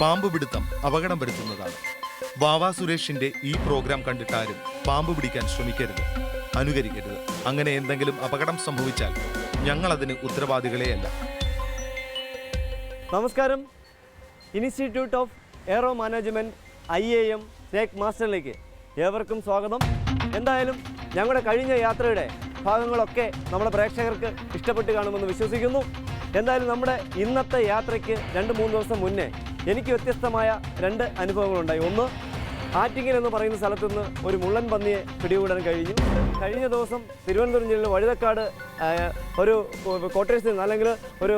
പാമ്പ് പിടുത്തം അപകടം വരുത്തുന്നതാണ്. വാവാ സുരേഷിന്റെ ഈ പ്രോഗ്രാം കണ്ടിട്ടാരും പാമ്പ് പിടിക്കാൻ ശ്രമിക്കരുത്. അനുകരിക്കരുത്. അങ്ങനെ എന്തെങ്കിലും അപകടം സംഭവിച്ചാൽ ഞങ്ങൾ അതിന് ഉത്തരവാദികളെയല്ല. നമസ്കാരം. Institute of aero management I A M snake മാസ്റ്ററിലേക്ക് ഏവർക്കും സ്വാഗതം. എന്തായാലും ഞങ്ങളുടെ കഴിഞ്ഞ യാത്രയുടെ ഭാഗങ്ങളൊക്കെ നമ്മുടെ പ്രേക്ഷകർക്ക് ഇഷ്ടപ്പെട്ട് കാണുമെന്ന് വിശ്വസിക്കുന്നു. എന്തായാലും നമ്മുടെ ഇന്നത്തെ യാത്രയ്ക്ക് രണ്ട് മൂന്ന് ദിവസം മുന്നേ എനിക്ക് വ്യത്യസ്തമായ രണ്ട് അനുഭവങ്ങളുണ്ടായി. ഒന്ന് ആറ്റിങ്ങൽ എന്ന് പറയുന്ന സ്ഥലത്തു നിന്ന് ഒരു മുള്ളൻ പന്നിയെ പിടികൂടാൻ കഴിഞ്ഞു. കഴിഞ്ഞ ദിവസം തിരുവനന്തപുരം ജില്ലയിലെ വഴുതക്കാട് ഒരു കോട്ടേഴ്സിൽ നിന്ന് അല്ലെങ്കിൽ ഒരു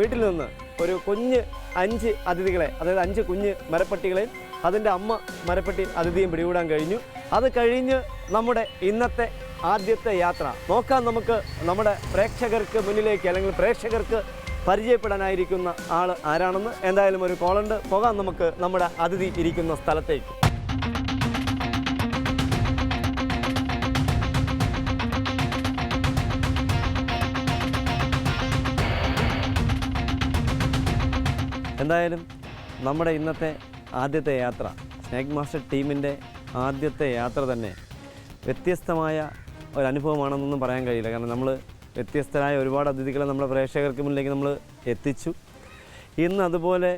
വീട്ടിൽ നിന്ന് ഒരു കുഞ്ഞ് അഞ്ച് അതിഥികളെ അതായത് അഞ്ച് കുഞ്ഞ് മരപ്പട്ടികളെയും അതിന്റെ അമ്മ മരപ്പട്ടി അതിഥിയും പിടികൂടാൻ കഴിഞ്ഞു. അത് കഴിഞ്ഞ് നമ്മുടെ ഇന്നത്തെ ആദ്യത്തെ യാത്ര. നോക്കാം നമുക്ക് നമ്മുടെ പ്രേക്ഷകർക്ക് മുന്നിലേക്ക് അല്ലെങ്കിൽ പ്രേക്ഷകർക്ക് പരിചയപ്പെടാനായിരിക്കുന്ന ആൾ ആരാണെന്ന്. എന്തായാലും ഒരു കോളുണ്ട് പോകാം നമുക്ക് നമ്മുടെ അതിഥി ഇരിക്കുന്ന സ്ഥലത്തേക്ക്. എന്തായാലും നമ്മുടെ ഇന്നത്തെ ആദ്യത്തെ യാത്ര സ്നേക് മാസ്റ്റർ ടീമിന്റെ ആദ്യത്തെ യാത്ര തന്നെ വ്യത്യസ്തമായ ഒരു അനുഭവമാണെന്നൊന്നും പറയാൻ കഴിയില്ല. കാരണം നമ്മൾ വ്യത്യസ്തരായ ഒരുപാട് അതിഥികളെ നമ്മുടെ പ്രേക്ഷകർക്ക് മുന്നിലേക്ക് നമ്മൾ എത്തിച്ചു. ഇന്ന് അതുപോലെ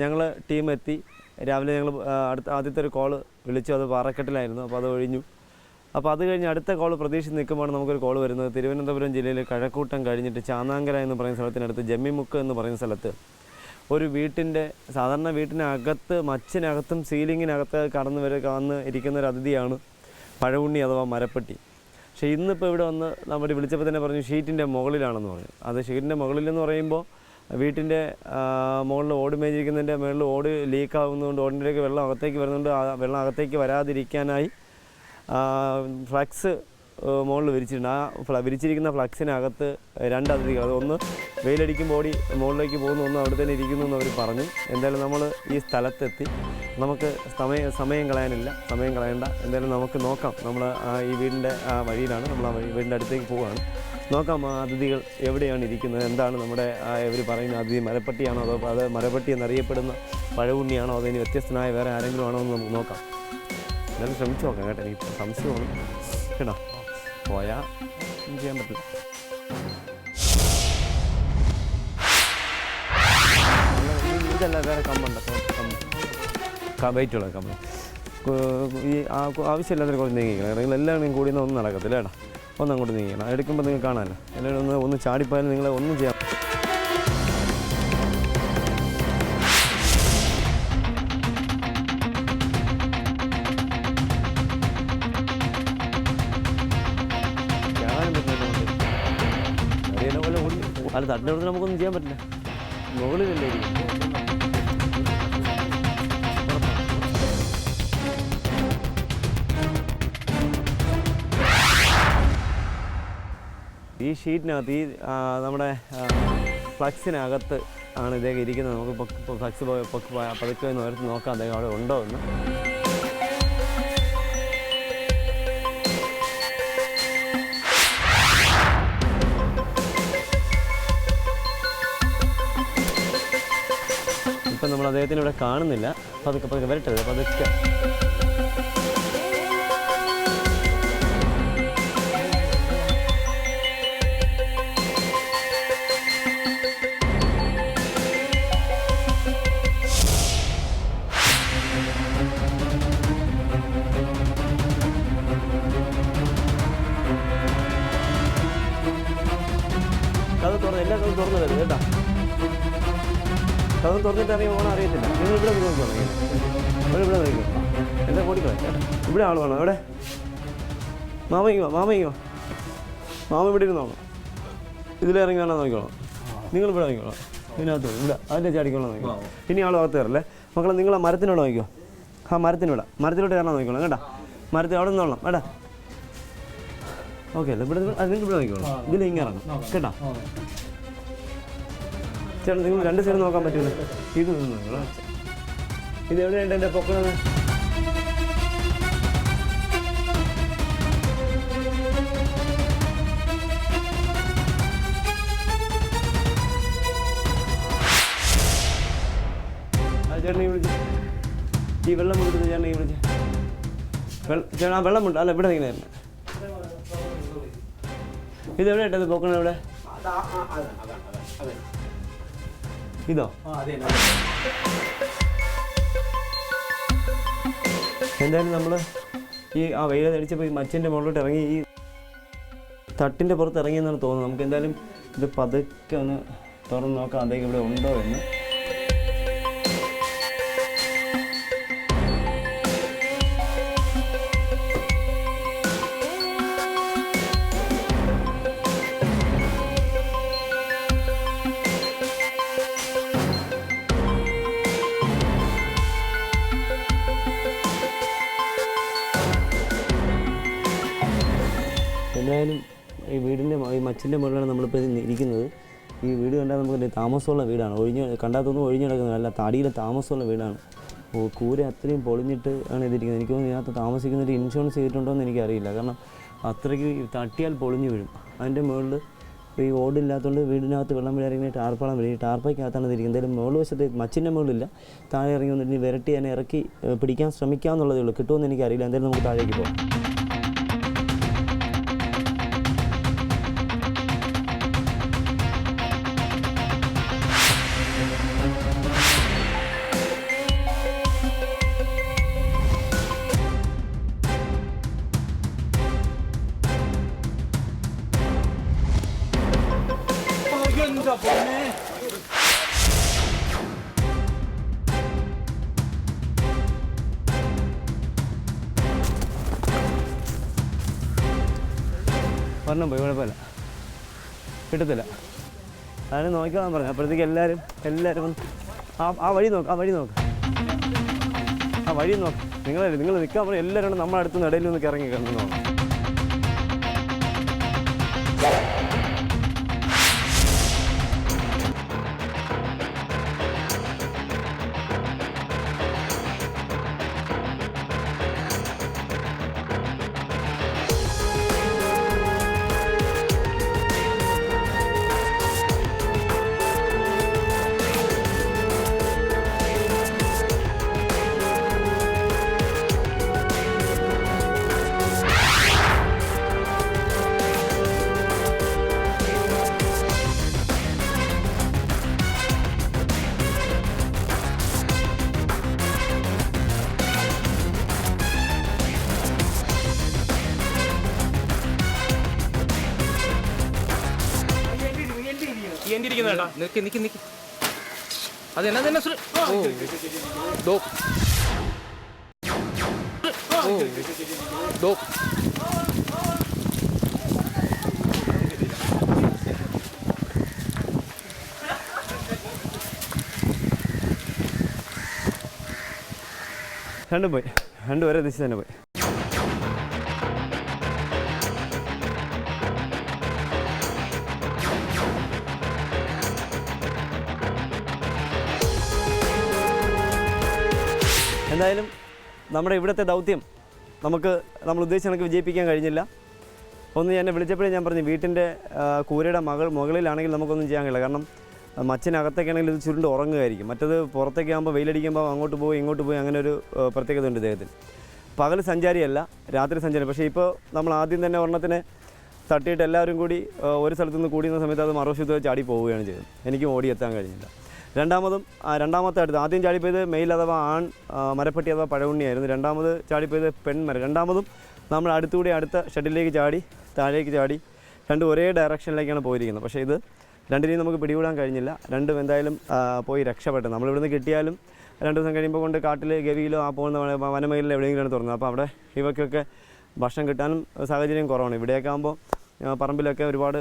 ഞങ്ങൾ ടീം എത്തി. രാവിലെ ഞങ്ങൾ അടുത്ത ആദ്യത്തെ ഒരു കോൾ വിളിച്ചു. അത് പാറക്കെട്ടിലായിരുന്നു. അപ്പോൾ അത് ഒഴിഞ്ഞു. അപ്പോൾ അത് കഴിഞ്ഞ് അടുത്ത കോൾ പ്രതീക്ഷിച്ച് നിൽക്കുമ്പോഴാണ് നമുക്കൊരു കോൾ വരുന്നത്. തിരുവനന്തപുരം ജില്ലയിൽ കഴക്കൂട്ടം കഴിഞ്ഞിട്ട് ചാന്നാങ്കര എന്ന് പറയുന്ന സ്ഥലത്തിനടുത്ത് ജമ്മിമുക്ക് എന്ന് പറയുന്ന സ്ഥലത്ത്. ഒരു വീട്ടിന്റെ സാധാരണ വീട്ടിനകത്ത് മച്ചിനകത്തും സീലിങ്ങിനകത്ത് കടന്നു വരെ വന്ന് ഇരിക്കുന്ന ഒരു അതിഥിയാണ് പഴവുണ്ണി അഥവാ മരപ്പെട്ടി. പക്ഷേ ഇന്നിപ്പോൾ ഇവിടെ വന്ന് നമ്മൾ വിളിച്ചപ്പോൾ തന്നെ പറഞ്ഞു ഷീറ്റിന്റെ മുകളിലാണെന്ന് പറഞ്ഞു. അത് ഷീറ്റിന്റെ മുകളിലെന്ന് പറയുമ്പോൾ വീട്ടിന്റെ മുകളിൽ ഓട് മേഞ്ഞിരിക്കുന്നതിന്റെ മുകളിൽ ഓട് ലീക്ക് ആകുന്നതുകൊണ്ട് ഓടിന്റെയൊക്കെ വെള്ളം അകത്തേക്ക് വരുന്നതുകൊണ്ട് വെള്ളം അകത്തേക്ക് വരാതിരിക്കാനായി ഫ്ലക്സ് മുകളിൽ വിരിച്ചിട്ടുണ്ട് ആ വിരിച്ചിരിക്കുന്ന ഫ്ലക്സിനകത്ത് രണ്ട് അതിഥികൾ അത് ഒന്ന് വെയിലടിക്കും ഓടി മുകളിലേക്ക് പോകുന്നു ഒന്ന് അവിടെ തന്നെ ഇരിക്കുന്നു എന്ന് അവർ പറഞ്ഞു. എന്തായാലും നമ്മൾ ഈ സ്ഥലത്തെത്തി. നമുക്ക് സമയം സമയം കളയാനില്ല. സമയം കളയണ്ട. എന്തായാലും നമുക്ക് നോക്കാം. നമ്മൾ ഈ വീടിന്റെ ആ വഴിയിലാണ്. നമ്മൾ ആ വീടിന്റെ അടുത്തേക്ക് പോവുകയാണ്. നോക്കാം ആ അതിഥികൾ എവിടെയാണ് ഇരിക്കുന്നത്? എന്താണ് നമ്മുടെ ആ ഇവർ പറയുന്ന അതിഥി മരപ്പട്ടിയാണോ അതോ അത് മരപ്പട്ടി എന്നറിയപ്പെടുന്ന പഴവുണ്ണിയാണോ? അതോ ഇനി വ്യത്യസ്തനായ വേറെ ആരെങ്കിലും ആണോ എന്ന് നമുക്ക് നോക്കാം. എന്നാലും ശ്രമിച്ചു നോക്കാം കേട്ടോ. എനിക്ക് സംശയമാണ്. കേട്ടോ. പോയാൽ ചെയ്യാൻ പറ്റില്ല ഇതല്ല വേറെ കമ്പുണ്ട് കമ്പ് ഈ ആവശ്യമില്ലാത്ത കുറച്ച് നീങ്ങിക്കണം നിങ്ങൾ എല്ലാവരും കൂടി ഒന്നും നടക്കത്തില്ല ഏട്ടാ ഒന്ന് അങ്ങോട്ട് നീങ്ങിക്കണം എടുക്കുമ്പോൾ നിങ്ങൾ കാണാമല്ലോ. എല്ലാവരും ഒന്ന് ഒന്ന് ചാടിപ്പോയാലും നിങ്ങളെ ഒന്നും ചെയ്യാം അല്ല തട്ടിന്റെ അടുത്ത് നമുക്കൊന്നും ചെയ്യാൻ പറ്റില്ല. മുകളിലല്ലേ ഈ ഷീറ്റിനകത്ത് ഈ നമ്മുടെ ഫ്ലക്സിനകത്ത് ആണ് ഇദ്ദേഹം ഇരിക്കുന്നത്. നമുക്ക് ഫ്ലക്സ് പതുക്കെ ഒന്ന് ഓർത്ത് നോക്കാം അദ്ദേഹം അവിടെ ഉണ്ടോ എന്ന്. അദ്ദേഹത്തിന് ഇവിടെ കാണുന്നില്ല പതുക്കെ പതുക്കെ വരട്ടെ. പതുക്കെ കഥ തുറന്ന് എല്ലാ കഥ തുറന്നു വരുന്നു കേട്ടോ. കഥ തുറന്നിട്ട് അറിയാൻ ഇവിടെ ആൾ വേണോ. എവിടെ? മാമ ഇങ്ങോ മാമ ഇങ്ങോ മാമ ഇവിടെ ഇരുന്നോളാം ഇതിലിറങ്ങി വേണം നോക്കിക്കോളാം. നിങ്ങൾ ഇവിടെ നോക്കിക്കോളാം. ഇതിനകത്ത് ഇവിടെ അതിന്റെ ചാടിക്കോളാം നോക്കിക്കോളാം ഇനി ആൾ അകത്ത് കയറല്ലേ? മക്കളെ നിങ്ങൾ ആ മരത്തിനോട് നോക്കിക്കോ. ആ മരത്തിനോട് മരത്തിലോട്ട് കയറാൻ നോക്കിക്കോളാം കേട്ടാ? മരത്തിൽ അവിടെ നിന്നോളാം വേടാ ഓക്കെ അല്ല ഇവിടെ അത് നിങ്ങൾക്ക് ഇവിടെ നോക്കിക്കോളാം. ഇതിൽ ഇങ്ങനെ ഇറങ്ങും കേട്ടോ? ചേട്ടാ നിങ്ങൾ രണ്ട് സൈഡ് നോക്കാൻ പറ്റൂല. ഇത് നിന്ന് നോക്കിക്കോളാം. ഇത് എവിടെയുണ്ട് എന്റെ പൊക്കണത്? ഈ വെള്ളം കൊടുത്ത് ചേട്ടൻ ഈ വിളിച്ച വെള്ളം ചേട്ടാ ആ വെള്ളമുണ്ട്. അല്ല ഇവിടെ ഇങ്ങനെ തന്നെ. ഇത് എവിടെ ഇട്ടത്? പോക്കണ ഇവിടെ ഇതോ? എന്തായാലും നമ്മൾ ഈ ആ വെയിൽ അടിച്ചപ്പോൾ ഈ മച്ചിന്റെ മുകളിലോട്ട് ഇറങ്ങി ഈ തട്ടിന്റെ പുറത്ത് ഇറങ്ങിയെന്നാണ് തോന്നുന്നത്. നമുക്ക് എന്തായാലും ഇത് പതുക്കെ ഒന്ന് തുറന്ന് നോക്കാം അദ്ദേഹം ഇവിടെ ഉണ്ടോ എന്ന്. എന്തായാലും ഈ വീടിന്റെ ഈ മച്ചിന്റെ മുകളിലാണ് നമ്മളിപ്പോൾ ഇരിക്കുന്നത്. ഈ വീട് കണ്ടാൽ നമുക്ക് താമസമുള്ള വീടാണ്. ഒഴിഞ്ഞ് കണ്ടാൽ തോന്നുന്നു ഒഴിഞ്ഞു കിടക്കുന്നത് അല്ല തടിയിലെ താമസമുള്ള വീടാണ്. കൂര അത്രയും പൊളിഞ്ഞിട്ട് ആണ് ഇതിരിക്കുന്നത്. എനിക്ക് തോന്നുന്നു ഇതിനകത്ത് താമസിക്കുന്നൊരു ഇൻഷുറൻസ് ചെയ്തിട്ടുണ്ടോ എന്ന് എനിക്കറിയില്ല. കാരണം അത്രയ്ക്ക് തട്ടിയാൽ പൊളിഞ്ഞു വീഴും. അതിന്റെ മുകളിൽ ഇപ്പോൾ ഈ ഓടില്ലാത്തതുകൊണ്ട് വീടിനകത്ത് വെള്ളം വീഴാറിങ്ങനെ ടാർപ്പാളം വീഴും. ഈ ടാർപ്പയ്ക്കകത്താണ് ഇതിരിക്കുന്നത്. എന്തായാലും മുകളിൽ വശത്ത് മച്ചിന്റെ മുകളിലില്ല. താഴെ ഇറങ്ങി വന്നിട്ട് ഇനി വിരട്ടി അതിനെ ഇറക്കി പിടിക്കാൻ ശ്രമിക്കാമെന്നുള്ളതേ ഉള്ളൂ. കിട്ടുമെന്ന് എനിക്കറിയില്ല. എന്തായാലും നമുക്ക് താഴേക്ക് പോകാം ഒരെണ്ണം പോയി കുഴപ്പമില്ല കിട്ടത്തില്ല. അതാണ് നോക്കാൻ പറഞ്ഞു. അപ്പോഴത്തേക്ക് എല്ലാവരും എല്ലാവരും വന്ന് ആ ആ വഴി നോക്ക് ആ വഴി നോക്ക്. ആ വഴി നോക്ക്. നിങ്ങൾ നിങ്ങൾ നിൽക്കാൻ പറഞ്ഞു എല്ലാവരും നമ്മുടെ അടുത്ത് ഇടയിൽ നിന്ന് ഇറങ്ങി കിടന്നു നോക്കണം കേട്ടാ നിക്ക് നിക്ക് നിക്ക്. തന്നെ സുര- ഓ. രണ്ടും പോയി. രണ്ടുപേരെ ദിശ തന്നെ പോയി. എന്തായാലും നമ്മുടെ ഇവിടുത്തെ ദൗത്യം നമുക്ക് നമ്മൾ ഉദ്ദേശിച്ച കണക്ക് വിജയിപ്പിക്കാൻ കഴിഞ്ഞില്ല. ഒന്ന് എന്നെ വിളിച്ചപ്പോഴേ ഞാൻ പറഞ്ഞു വീട്ടിന്റെ കൂരയുടെ മകൾ മുകളിലാണെങ്കിൽ നമുക്കൊന്നും ചെയ്യാൻ കഴിയില്ല. കാരണം മച്ചിനകത്തേക്കാണെങ്കിൽ ഇത് ചുരുണ്ട് ഉറങ്ങുമായിരിക്കും. മറ്റത് പുറത്തേക്ക് ആകുമ്പോൾ വെയിലടിക്കുമ്പോൾ അങ്ങോട്ട് പോയി ഇങ്ങോട്ട് പോയി അങ്ങനെ ഒരു പ്രത്യേകത ഉണ്ട് ഇദ്ദേഹത്തിന്. പകൽ സഞ്ചാരിയല്ല രാത്രി സഞ്ചാരി. പക്ഷേ ഇപ്പോൾ നമ്മൾ ആദ്യം തന്നെ ഒരെണ്ണത്തിനെ തട്ടിയിട്ട് എല്ലാവരും കൂടി ഒരു സ്ഥലത്തുനിന്ന് കൂടിയുന്ന സമയത്ത് അത് മറുവശത്ത് ചാടി പോവുകയാണ് ചെയ്തത്. എനിക്കും ഓടിയെത്താൻ കഴിഞ്ഞില്ല. രണ്ടാമതും രണ്ടാമത്തെ അടുത്ത് ആദ്യം ചാടിപ്പോയത് മെയിൽ അഥവാ ആൺ മരപ്പട്ടി അഥവാ പഴവുണ്ണിയായിരുന്നു. രണ്ടാമത് ചാടിപ്പോയത് പെൺമര രണ്ടാമതും നമ്മൾ അടുത്തുകൂടി അടുത്ത ഷെഡിലേക്ക് ചാടി താഴേക്ക് ചാടി രണ്ടും ഒരേ ഡയറക്ഷനിലേക്കാണ് പോയിരിക്കുന്നത്. പക്ഷേ ഇത് രണ്ടിനെയും നമുക്ക് പിടികൂടാൻ കഴിഞ്ഞില്ല. രണ്ടും എന്തായാലും പോയി രക്ഷപ്പെട്ടു. നമ്മളിവിടുന്ന് കിട്ടിയാലും രണ്ട് ദിവസം കഴിയുമ്പോൾ കൊണ്ട് കാട്ടിൽ ഗവിയിലോ ആ പോകുന്ന വന- വനമേഖലയിൽ എവിടെയെങ്കിലുമാണ് തുറന്നത്. അപ്പോൾ അവിടെ ഇവയ്ക്കൊക്കെ ഭക്ഷണം കിട്ടാനും സാഹചര്യം കുറവാണ്. ഇവിടെയൊക്കെ ആകുമ്പോൾ പറമ്പിലൊക്കെ ഒരുപാട്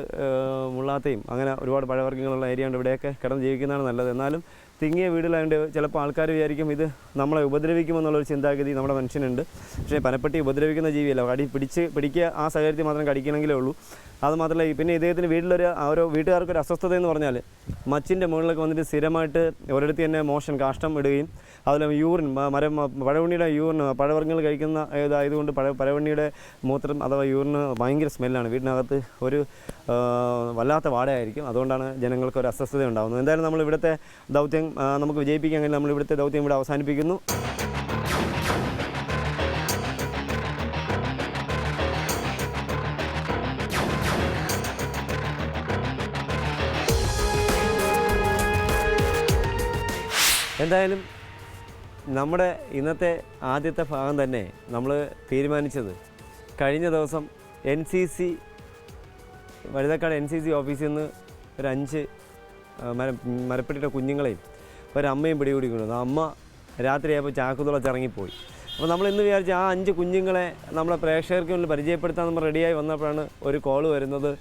മുള്ളാത്തയും അങ്ങനെ ഒരുപാട് പഴവർഗങ്ങളുള്ള ഏരിയ ഉണ്ട്. ഇവിടെയൊക്കെ കിടന്ന് ജീവിക്കുന്നതാണ് നല്ലത്. എന്നാലും തിങ്ങിയ വീടുകളായതുകൊണ്ട് ചിലപ്പോൾ ആൾക്കാർ വിചാരിക്കും ഇത് നമ്മളെ ഉപദ്രവിക്കുമെന്നുള്ളൊരു ചിന്താഗതി നമ്മുടെ മനുഷ്യനുണ്ട്. പക്ഷേ പനപ്പെട്ടി ഉപദ്രവിക്കുന്ന ജീവിയല്ല. കടി പിടിച്ച് പിടിക്കുക ആ സാഹചര്യത്തിൽ മാത്രം കടിക്കണമെങ്കിലേ ഉള്ളൂ. അത് മാത്രമല്ല പിന്നെ ഇദ്ദേഹത്തിന് വീട്ടിലൊരു ഓരോ വീട്ടുകാർക്ക് ഒരു അസ്വസ്ഥത എന്ന് പറഞ്ഞാൽ മച്ചിന്റെ മുകളിലൊക്കെ വന്നിട്ട് സ്ഥിരമായിട്ട് ഒരിടത്ത് തന്നെ മോഷൻ കാഷ്ടം ഇടുകയും അതുപോലെ യൂറിൻ മരം പഴവണ്ണിയുടെ യൂറിൻ പഴവർഗങ്ങൾ കഴിക്കുന്ന ഇതായതുകൊണ്ട് പഴ പഴവണ്ണിയുടെ മൂത്രം അഥവാ യൂറിന് ഭയങ്കര സ്മെല്ലാണ്. വീടിനകത്ത് ഒരു വല്ലാത്ത വാടയായിരിക്കും. അതുകൊണ്ടാണ് ജനങ്ങൾക്ക് ഒരു അസ്വസ്ഥത ഉണ്ടാകുന്നത് എന്തായാലും നമ്മൾ ഇവിടുത്തെ ദൗത്യം നമുക്ക് വിജയിപ്പിക്കാൻ കഴിഞ്ഞാൽ നമ്മൾ ഇവിടുത്തെ ദൗത്യം ഇവിടെ അവസാനിപ്പിക്കുന്നു. എന്തായാലും നമ്മുടെ ഇന്നത്തെ ആദ്യത്തെ ഭാഗം തന്നെ നമ്മൾ തീരുമാനിച്ചത് കഴിഞ്ഞ ദിവസം N C C Vazhuthacaud N C C ഓഫീസിൽ നിന്ന് ഒരു അഞ്ച് മര മരപ്പെട്ടിട്ട കുഞ്ഞുങ്ങളെയും ഒരമ്മയും പിടികൂടിക്കൊണ്ടു അമ്മ രാത്രിയായപ്പോൾ ചാക്കുതുളച്ച് ഇറങ്ങിപ്പോയി. അപ്പോൾ നമ്മൾ ഇന്ന് വിചാരിച്ച ആ അഞ്ച് കുഞ്ഞുങ്ങളെ നമ്മളെ പ്രേക്ഷകർക്ക് മുന്നിൽ പരിചയപ്പെടുത്താൻ നമ്മൾ റെഡിയായി വന്നപ്പോഴാണ് ഒരു കോൾ വരുന്നത്.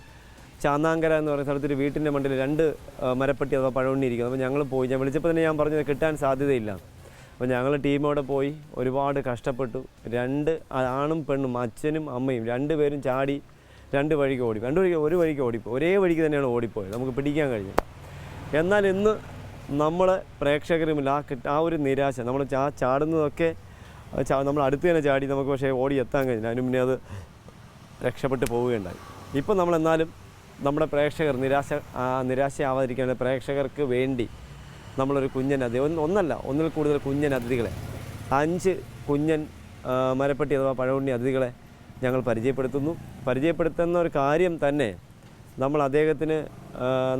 ചാന്നാങ്കര എന്ന് പറയുന്ന സ്ഥലത്തൊരു വീട്ടിന്റെ മണ്ടിൽ രണ്ട് മരപ്പെട്ടി അഥവാ പഴവണ്ണി ഇരിക്കുന്നു അപ്പോൾ ഞങ്ങൾ പോയി. ഞാൻ വിളിച്ചപ്പോൾ തന്നെ ഞാൻ പറഞ്ഞത് കിട്ടാൻ സാധ്യതയില്ല. അപ്പോൾ ഞങ്ങൾ ടീമോടെ പോയി. ഒരുപാട് കഷ്ടപ്പെട്ടു. രണ്ട് ആണും പെണ്ണും അച്ഛനും അമ്മയും രണ്ട് പേരും ചാടി രണ്ട് വഴിക്ക് ഓടി. രണ്ട് വഴിക്ക് ഒരു വഴിക്ക് ഓടിപ്പോയി. ഒരേ വഴിക്ക് തന്നെയാണ് ഓടിപ്പോയത്. നമുക്ക് പിടിക്കാൻ കഴിഞ്ഞില്ല എന്നാൽ ഇന്ന് നമ്മൾ പ്രേക്ഷകരുമില്ല ആ ആ ഒരു നിരാശ നമ്മൾ ആ ചാടുന്നതൊക്കെ നമ്മൾ അടുത്ത് തന്നെ ചാടി നമുക്ക് പക്ഷേ ഓടി എത്താൻ കഴിഞ്ഞില്ല. അതിന് മുന്നേ അത് രക്ഷപ്പെട്ട് പോവുകയുണ്ടായി. ഇപ്പം നമ്മൾ എന്നാലും നമ്മുടെ പ്രേക്ഷകർ നിരാശ നിരാശയാവാതിരിക്കാൻ പ്രേക്ഷകർക്ക് വേണ്ടി നമ്മളൊരു കുഞ്ഞൻ അതിഥി ഒന്ന് ഒന്നല്ല ഒന്നിൽ കൂടുതൽ കുഞ്ഞൻ അതിഥികളെ അഞ്ച് കുഞ്ഞൻ മരപ്പെട്ടി അഥവാ പഴവുണ്ണി അതിഥികളെ ഞങ്ങൾ പരിചയപ്പെടുത്തുന്നു. പരിചയപ്പെടുത്തുന്ന ഒരു കാര്യം തന്നെ നമ്മൾ അദ്ദേഹത്തിന്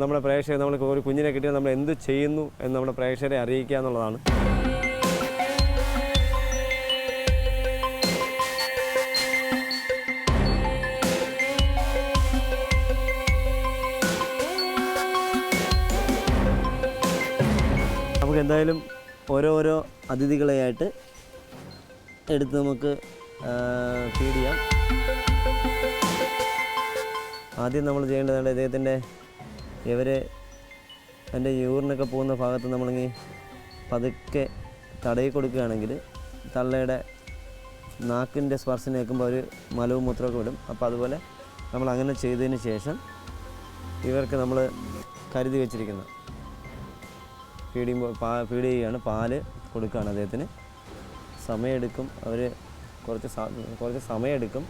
നമ്മുടെ പ്രേക്ഷകർ നമ്മൾ ഒരു കുഞ്ഞിനെ കിട്ടിയാൽ നമ്മൾ എന്ത് ചെയ്യുന്നു എന്ന് നമ്മുടെ പ്രേക്ഷകരെ അറിയിക്കുക എന്നുള്ളതാണ്. നമുക്ക് എന്തായാലും ഓരോരോ അതിഥികളെയായിട്ട് എടുത്ത് നമുക്ക് ഫീഡ് ചെയ്യാം. ആദ്യം നമ്മൾ ചെയ്യേണ്ടതാണ് ഇദ്ദേഹത്തിന്റെ ഇവർ എന്റെ യൂറിനൊക്കെ പോകുന്ന ഭാഗത്ത് നമ്മളിങ്ങനെ പതുക്കെ തടയി കൊടുക്കുകയാണെങ്കിൽ തള്ളയുടെ നാക്കിന്റെ സ്പർശനം കേൾക്കുമ്പോൾ ഒരു മലവും മൂത്രമൊക്കെ വിടും. അപ്പോൾ അതുപോലെ നമ്മൾ അങ്ങനെ ചെയ്തതിന് ശേഷം ഇവർക്ക് നമ്മൾ കരുതി വെച്ചിരിക്കുന്ന ഫീഡ് പാ ഫീഡ് ചെയ്യുകയാണ് പാൽ കൊടുക്കുകയാണ് അദ്ദേഹത്തിന്. സമയമെടുക്കും. അവർ കുറച്ച് കുറച്ച് സമയമെടുക്കും.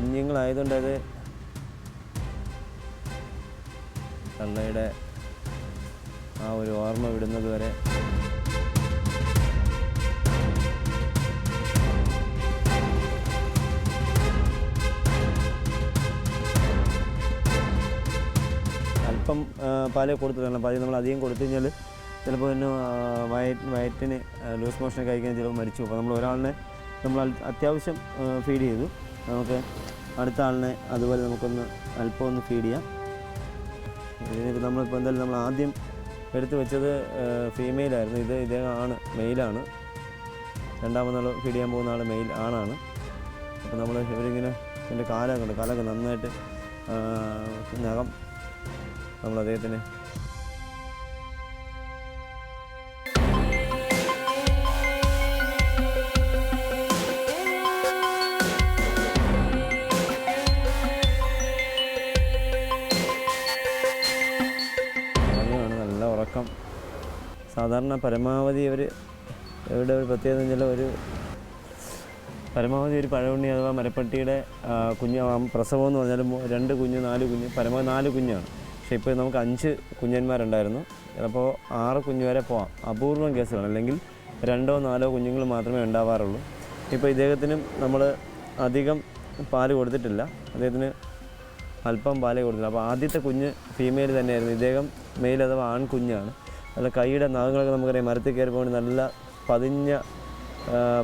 കുഞ്ഞുങ്ങളായതുകൊണ്ട് അത് തള്ളയുടെ ആ ഒരു ഓർമ്മ വിടുന്നത് വരെ അല്പം പാൽ കൊടുത്തിട്ടാണ് പാൽ നമ്മൾ അധികം കൊടുത്തു കഴിഞ്ഞാൽ ചിലപ്പോൾ പിന്നെ വയറ്റ് വയറ്റിന് ലൂസ് മോഷനൊക്കെ കഴിക്കാൻ ചിലപ്പോൾ മരിച്ചു അപ്പോൾ നമ്മൾ ഒരാളിനെ നമ്മൾ അത്യാവശ്യം ഫീഡ് ചെയ്തു. നമുക്ക് അടുത്ത ആളിനെ അതുപോലെ നമുക്കൊന്ന് അല്പം ഒന്ന് ഫീഡ് ചെയ്യാം. ഇതിനിപ്പോൾ നമ്മളിപ്പോൾ എന്തായാലും നമ്മൾ ആദ്യം എടുത്തു വെച്ചത് ഫീമെയിലായിരുന്നു ഇത് ഇദ്ദേഹം ആണ് മെയിലാണ് രണ്ടാമത് ഫീഡ് ചെയ്യാൻ പോകുന്ന ആൾ മെയിൽ ആണാണ്. അപ്പോൾ നമ്മൾ ഇവരിങ്ങനെ ഇതിന്റെ കാലൊക്കെ ഉണ്ട് കാലൊക്കെ നന്നായിട്ട് നഖം നമ്മൾ അദ്ദേഹത്തിന് സാധാരണ പരമാവധി ഒരു ഇവിടെ ഒരു പ്രത്യേകത വെച്ചാൽ ഒരു പരമാവധി ഒരു പഴവുണ്ണി അഥവാ മരപ്പട്ടിയുടെ കുഞ്ഞ് പ്രസവം എന്ന് പറഞ്ഞാൽ രണ്ട് കുഞ്ഞ് നാല് കുഞ്ഞ് പരമാവധി നാല് കുഞ്ഞാണ്. പക്ഷേ ഇപ്പോൾ നമുക്ക് അഞ്ച് കുഞ്ഞന്മാരുണ്ടായിരുന്നു. ചിലപ്പോൾ ആറ് കുഞ്ഞ് വരെ പോവാം. അപൂർവം കേസുകളാണ്. അല്ലെങ്കിൽ രണ്ടോ നാലോ കുഞ്ഞുങ്ങൾ മാത്രമേ ഉണ്ടാവാറുള്ളൂ. ഇപ്പോൾ ഇദ്ദേഹത്തിനും നമ്മൾ അധികം പാൽ കൊടുത്തിട്ടില്ല. അദ്ദേഹത്തിന് അല്പം പാലേ കൊടുത്തില്ല അപ്പോൾ ആദ്യത്തെ കുഞ്ഞ് ഫീമെയിൽ തന്നെയായിരുന്നു. ഇദ്ദേഹം മെയിൽ അഥവാ ആൺകുഞ്ഞാണ്. നല്ല കൈയുടെ നാഗങ്ങളൊക്കെ നമുക്കറിയാം. മരത്തിൽ കയറി പോകുന്ന നല്ല പതിഞ്ഞ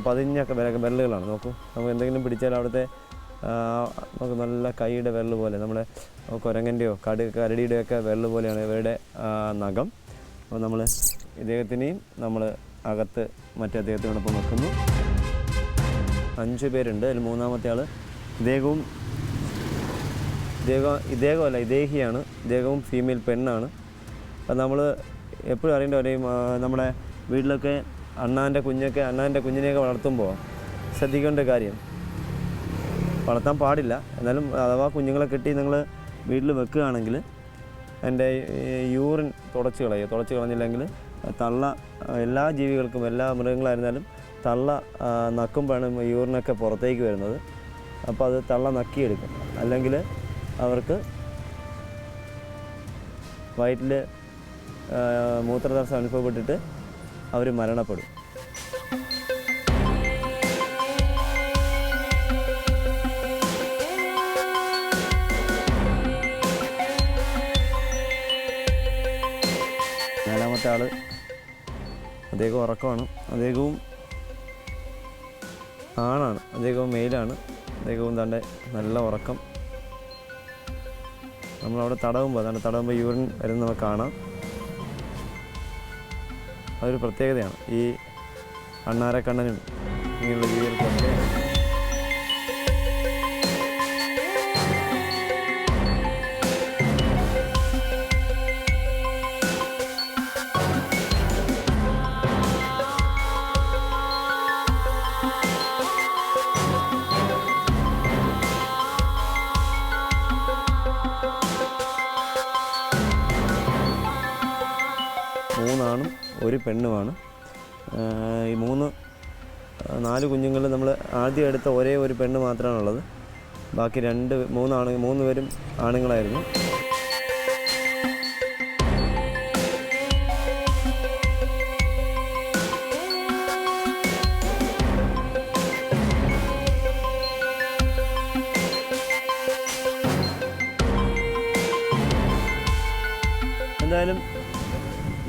പതിഞ്ഞ വിരലുകളാണ്. നോക്കൂ നമുക്ക് എന്തെങ്കിലും പിടിച്ചാൽ അവിടുത്തെ നമുക്ക് നല്ല കൈയുടെ വിരൽ പോലെ നമ്മുടെ കുരങ്ങന്റെയോ കടു കരടിയുടെയോ ഒക്കെ വിരൽ പോലെയാണ് ഇവരുടെ നഖം. അപ്പോൾ നമ്മൾ ഇദ്ദേഹത്തിനെയും നമ്മൾ അകത്ത് മറ്റേ അദ്ദേഹത്തിനോടൊപ്പം വെക്കുന്നു അഞ്ച് പേരുണ്ട്. അതിൽ മൂന്നാമത്തെ ആൾ ഇദ്ദേഹവും ഇദ്ദേഹം ഇദ്ദേഹമല്ല ഇദ്ദേഹിയാണ്. ഇദ്ദേഹവും ഫീമെയിൽ പെണ്ണാണ്. അപ്പം നമ്മൾ എപ്പോഴും അറിയേണ്ട ഒരു നമ്മുടെ വീട്ടിലൊക്കെ അണ്ണാന്റെ കുഞ്ഞൊക്കെ അണ്ണാന്റെ കുഞ്ഞിനെയൊക്കെ വളർത്തുമ്പോൾ ശ്രദ്ധിക്കേണ്ട കാര്യം വളർത്താൻ പാടില്ല. എന്നാലും അഥവാ കുഞ്ഞുങ്ങളെ കിട്ടി നിങ്ങൾ വീട്ടിൽ വെക്കുകയാണെങ്കിൽ എന്റെ യൂറിൻ തുടച്ച് കളയുക. തുടച്ച് കളഞ്ഞില്ലെങ്കിൽ തള്ള എല്ലാ ജീവികൾക്കും എല്ലാ മൃഗങ്ങളായിരുന്നാലും തള്ള നക്കുമ്പോഴാണ് യൂറിനൊക്കെ പുറത്തേക്ക് വരുന്നത്. അപ്പോൾ അത് തള്ള നക്കിയെടുക്കും. അല്ലെങ്കിൽ അവർക്ക് വയറ്റിൽ മൂത്രതടസ്സം അനുഭവപ്പെട്ടിട്ട് അവർ മരണപ്പെടും. നാലാമത്തെ ആൾ അദ്ദേഹം ഉറക്കമാണ്. അദ്ദേഹവും ആണാണ്. അദ്ദേഹവും മെയിലാണ്. അദ്ദേഹവും തന്റെ നല്ല ഉറക്കം. നമ്മളവിടെ തടവുമ്പോൾ അതാണ് തടവുമ്പോൾ യൂറിൻ വരുന്നവ കാണാം. അതൊരു പ്രത്യേകതയാണ്. ഈ അണ്ണാരക്കണ്ണനും ഇങ്ങനെയുള്ള ജീവികൾക്കൊക്കെ ഒരു പെണ്ണുമാണ്. ഈ മൂന്ന് നാല് കുഞ്ഞുങ്ങളിൽ നമ്മൾ ആദ്യം എടുത്ത ഒരേ ഒരു പെണ്ണ് മാത്രമാണുള്ളത്. ബാക്കി രണ്ട് മൂന്നാണ് മൂന്ന് പേരും ആണുങ്ങളായിരുന്നു.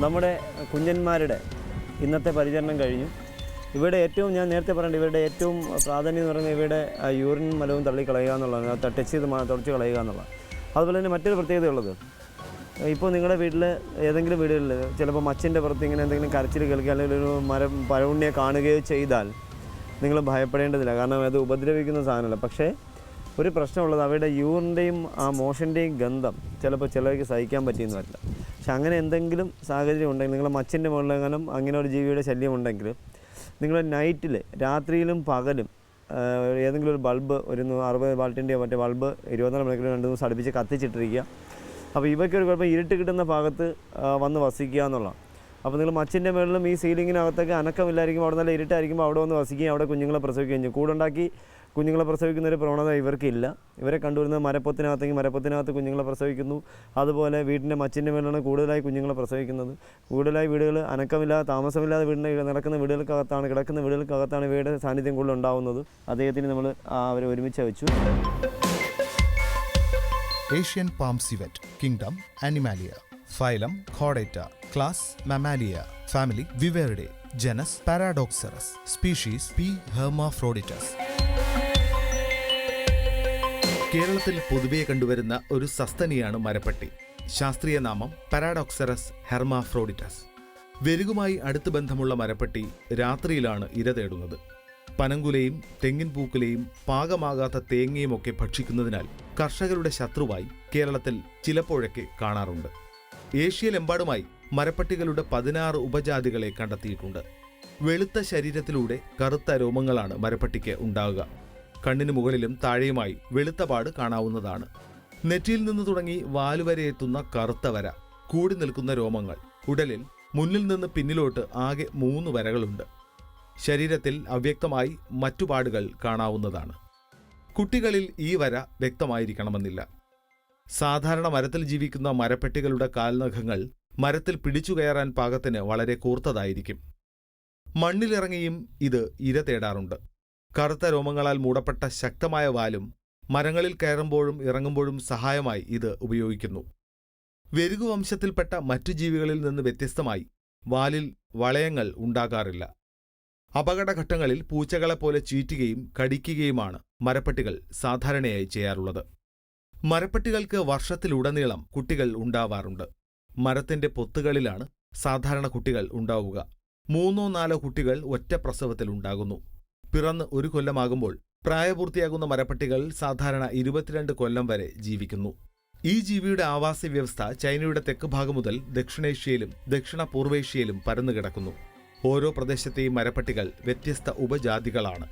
നമ്മുടെ കുഞ്ഞന്മാരുടെ ഇന്നത്തെ പരിചരണം കഴിഞ്ഞു. ഇവിടെ ഏറ്റവും ഞാൻ നേരത്തെ പറഞ്ഞിട്ട് ഇവരുടെ ഏറ്റവും പ്രാധാന്യം എന്ന് പറയുന്നത് ഇവരുടെ യൂറിൻ മലവും തള്ളിക്കളയുക എന്നുള്ളതാണ്. ടച്ച് ചെയ്ത് തുടച്ച് കളയുക എന്നുള്ളതാണ്. അതുപോലെ തന്നെ മറ്റൊരു പ്രത്യേകതയുള്ളത് ഇപ്പോൾ നിങ്ങളുടെ വീട്ടിൽ ഏതെങ്കിലും വീടുകളിൽ ചിലപ്പോൾ മച്ചിന്റെ പുറത്ത് ഇങ്ങനെ എന്തെങ്കിലും കരച്ചിൽ കേൾക്കുക അല്ലെങ്കിൽ ഒരു മരം പഴവുണ്ണിയെ കാണുകയോ ചെയ്താൽ നിങ്ങൾ ഭയപ്പെടേണ്ടതില്ല. കാരണം അത് ഉപദ്രവിക്കുന്ന സാധനമല്ല. പക്ഷേ ഒരു പ്രശ്നമുള്ളത് അവരുടെ യൂറിന്റെയും ആ മോഷന്റെയും ഗന്ധം ചിലപ്പോൾ ചിലർക്ക് സഹിക്കാൻ പറ്റിയെന്ന് വരില്ല. പക്ഷെ അങ്ങനെ എന്തെങ്കിലും സാഹചര്യം ഉണ്ടെങ്കിൽ നിങ്ങളുടെ മച്ചിന്റെ മുകളിലെങ്കിലും അങ്ങനെ ഒരു ജീവിയുടെ ശല്യം ഉണ്ടെങ്കിൽ നിങ്ങൾ നൈറ്റിൽ രാത്രിയിലും പകലും ഏതെങ്കിലും ഒരു ബൾബ് ഒരു അറുപത് വാൾട്ടിന്റെയോ മറ്റേ ബൾബ് ഇരുപത്തിനാല് മണിക്കൂർ രണ്ട് ദിവസം അടുപ്പിച്ച് കത്തിച്ചിട്ടിരിക്കുക. അപ്പോൾ ഇവയ്ക്ക് ഒരു കുഴപ്പം ഇരുട്ട് കിട്ടുന്ന ഭാഗത്ത് വന്ന് വസിക്കുക എന്നുള്ളതാണ്. അപ്പോൾ നിങ്ങൾ മച്ചിന്റെ മുകളിലും ഈ സീലിങ്ങിനകത്തൊക്കെ അനക്കമില്ലായിരിക്കും അവിടെ നല്ല ഇരുട്ടായിരിക്കുമ്പോൾ അവിടെ വന്ന് വസിക്കുകയും അവിടെ കുഞ്ഞുങ്ങളെ പ്രസവിക്കുകയും ചെയ്യും. കൂടുണ്ടാക്കി കുഞ്ഞുങ്ങളെ പ്രസവിക്കുന്ന ഒരു പ്രവണത ഇവർക്കില്ല. ഇവരെ കണ്ടുവരുന്നത് മരപ്പത്തിനകത്തെങ്കിൽ മരപ്പത്തിനകത്ത് കുഞ്ഞുങ്ങളെ പ്രസവിക്കുന്നു. അതുപോലെ വീടിന്റെ മച്ചിന്റെ മേലാണ് കൂടുതലായി കുഞ്ഞുങ്ങളെ പ്രസവിക്കുന്നത്. കൂടുതലായി വീടുകൾ അനക്കമില്ലാതെ താമസമില്ലാതെ വീടിന്റെ നടക്കുന്ന വീടുകൾക്കകത്താണ് കിടക്കുന്ന വീടുകൾക്കകത്താണ് ഇവയുടെ സാന്നിധ്യം കൂടുതൽ ഉണ്ടാവുന്നത്. അദ്ദേഹത്തിന് നമ്മൾ അവരെ ഒരുമിച്ച് വെച്ചു. Asian palm civet kingdom Animalia phylum ഖോഡേറ്റ class Mammalia family Viverridae genus Paradoxurus species P. Hermaphroditus. കേരളത്തിൽ പൊതുവെ കണ്ടുവരുന്ന ഒരു സസ്തനിയാണ് മരപ്പട്ടി. ശാസ്ത്രീയ നാമം പാരാഡോക്സറസ് ഹെർമാഫ്രോഡിറ്റസ്. വെരുകുമായി അടുത്ത് ബന്ധമുള്ള മരപ്പട്ടി രാത്രിയിലാണ് ഇര തേടുന്നത്. പനങ്കുലയും തെങ്ങിൻ പൂക്കുലയും പാകമാകാത്ത തേങ്ങയുമൊക്കെ ഭക്ഷിക്കുന്നതിനാൽ കർഷകരുടെ ശത്രുവായി കേരളത്തിൽ ചിലപ്പോഴൊക്കെ കാണാറുണ്ട്. ഏഷ്യയിലെമ്പാടുമായി മരപ്പട്ടികളുടെ പതിനാറ് ഉപജാതികളെ കണ്ടെത്തിയിട്ടുണ്ട്. വെളുത്ത ശരീരത്തിലൂടെ കറുത്ത രോമങ്ങളാണ് മരപ്പട്ടിക്ക് ഉണ്ടാകുക കണ്ണിന് മുകളിലും താഴെയുമായി വെളുത്ത പാട് കാണാവുന്നതാണ്. നെറ്റിയിൽ നിന്ന് തുടങ്ങി വാലുവരെ എത്തുന്ന കറുത്ത വര കൂടി നിൽക്കുന്ന രോമങ്ങൾ ഉടലിൽ മുന്നിൽ നിന്ന് പിന്നിലോട്ട് ആകെ മൂന്ന് വരകളുണ്ട്. ശരീരത്തിൽ അവ്യക്തമായി മറ്റു പാടുകൾ കാണാവുന്നതാണ്. കുട്ടികളിൽ ഈ വര വ്യക്തമായിരിക്കണമെന്നില്ല. സാധാരണ മരത്തിൽ ജീവിക്കുന്ന മരപ്പെട്ടികളുടെ കാൽനഖങ്ങൾ മരത്തിൽ പിടിച്ചു കയറാൻ പാകത്തിന് വളരെ കൂർത്തതായിരിക്കും. മണ്ണിലിറങ്ങിയും ഇത് ഇര തേടാറുണ്ട്. കറുത്ത രോമങ്ങളാൽ മൂടപ്പെട്ട ശക്തമായ വാലും മരങ്ങളിൽ കയറുമ്പോഴും ഇറങ്ങുമ്പോഴും സഹായമായി ഇത് ഉപയോഗിക്കുന്നു. വംശത്തിൽപ്പെട്ട മറ്റു ജീവികളിൽ നിന്ന് വ്യത്യസ്തമായി വാലിൽ വളയങ്ങൾ ഉണ്ടാകാറില്ല. അപകടഘട്ടങ്ങളിൽ പൂച്ചകളെപ്പോലെ ചീറ്റുകയും കടിക്കുകയുമാണ് മരപ്പട്ടികൾ സാധാരണയായി ചെയ്യാറുള്ളത്. മരപ്പട്ടികൾക്ക് വർഷത്തിലുടനീളം കുട്ടികൾ ഉണ്ടാവാറുണ്ട്. മരത്തിന്റെ പൊത്തുകളിലാണ് സാധാരണ കുട്ടികൾ ഉണ്ടാവുക. മൂന്നോ നാലോ കുട്ടികൾ ഒറ്റ പ്രസവത്തിൽ ഉണ്ടാകുന്നു. പിറന്ന് ഒരു കൊല്ലമാകുമ്പോൾ പ്രായപൂർത്തിയാകുന്ന മരപ്പട്ടികൾ സാധാരണ ഇരുപത്തിരണ്ട് കൊല്ലം വരെ ജീവിക്കുന്നു. ഈ ജീവിയുടെ ആവാസ വ്യവസ്ഥ ചൈനയുടെ തെക്ക് ഭാഗം മുതൽ ദക്ഷിണേഷ്യയിലും ദക്ഷിണ പൂർവേഷ്യയിലും പരന്നുകിടക്കുന്നു ഓരോ പ്രദേശത്തെയും മരപ്പട്ടികൾ വ്യത്യസ്ത ഉപജാതികളാണ്.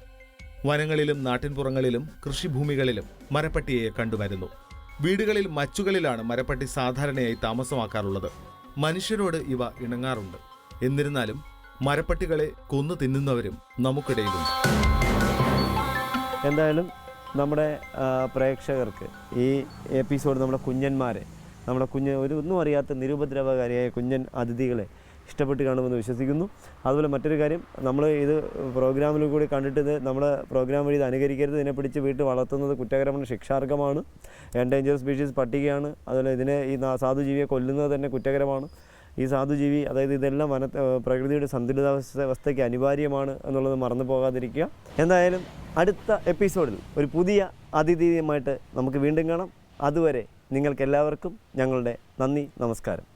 വനങ്ങളിലും നാട്ടിൻപുറങ്ങളിലും കൃഷിഭൂമികളിലും മരപ്പട്ടിയെ കണ്ടുവരുന്നു. വീടുകളിൽ മച്ചുകളിലാണ് മരപ്പട്ടി സാധാരണയായി താമസമാക്കാറുള്ളത്. മനുഷ്യരോട് ഇവ ഇണങ്ങാറുണ്ട്. എന്നിരുന്നാലും മരപ്പട്ടികളെ കൊന്നു തിന്നുന്നവരും നമുക്കിടയിലുണ്ട്. എന്തായാലും നമ്മുടെ പ്രേക്ഷകർക്ക് ഈ എപ്പിസോഡ് നമ്മുടെ കുഞ്ഞന്മാരെ നമ്മുടെ കുഞ്ഞ് ഒരു ഒന്നും അറിയാത്ത നിരുപദ്രവകാരിയായ കുഞ്ഞൻ അതിഥികളെ ഇഷ്ടപ്പെട്ട് കാണുമെന്ന് വിശ്വസിക്കുന്നു. അതുപോലെ മറ്റൊരു കാര്യം നമ്മൾ ഇത് പ്രോഗ്രാമിൽ കൂടി കണ്ടിട്ട് ഇത് നമ്മുടെ പ്രോഗ്രാം വഴി ഇത് അനുകരിക്കരുത് ഇതിനെ പിടിച്ച് വീട്ടിൽ വളർത്തുന്നത് കുറ്റകരമാണ് ശിക്ഷാർഹമാണ്. എൻഡേഞ്ചർ സ്പീഷീസ് പട്ടികയാണ്. അതുപോലെ ഇതിനെ ഈ സാധുജീവിയെ കൊല്ലുന്നത് തന്നെ കുറ്റകരമാണ്. ഈ സാധുജീവി അതായത് ഇതെല്ലാം വന പ്രകൃതിയുടെ സന്തുലിതാവസ്ഥയ്ക്ക് അനിവാര്യമാണ് എന്നുള്ളത് മറന്നു പോകാതിരിക്കുക. എന്തായാലും അടുത്ത എപ്പിസോഡിൽ ഒരു പുതിയ അതിഥിയുമായിട്ട് നമുക്ക് വീണ്ടും കാണാം. അതുവരെ നിങ്ങൾക്കെല്ലാവർക്കും ഞങ്ങളുടെ നന്ദി നമസ്കാരം.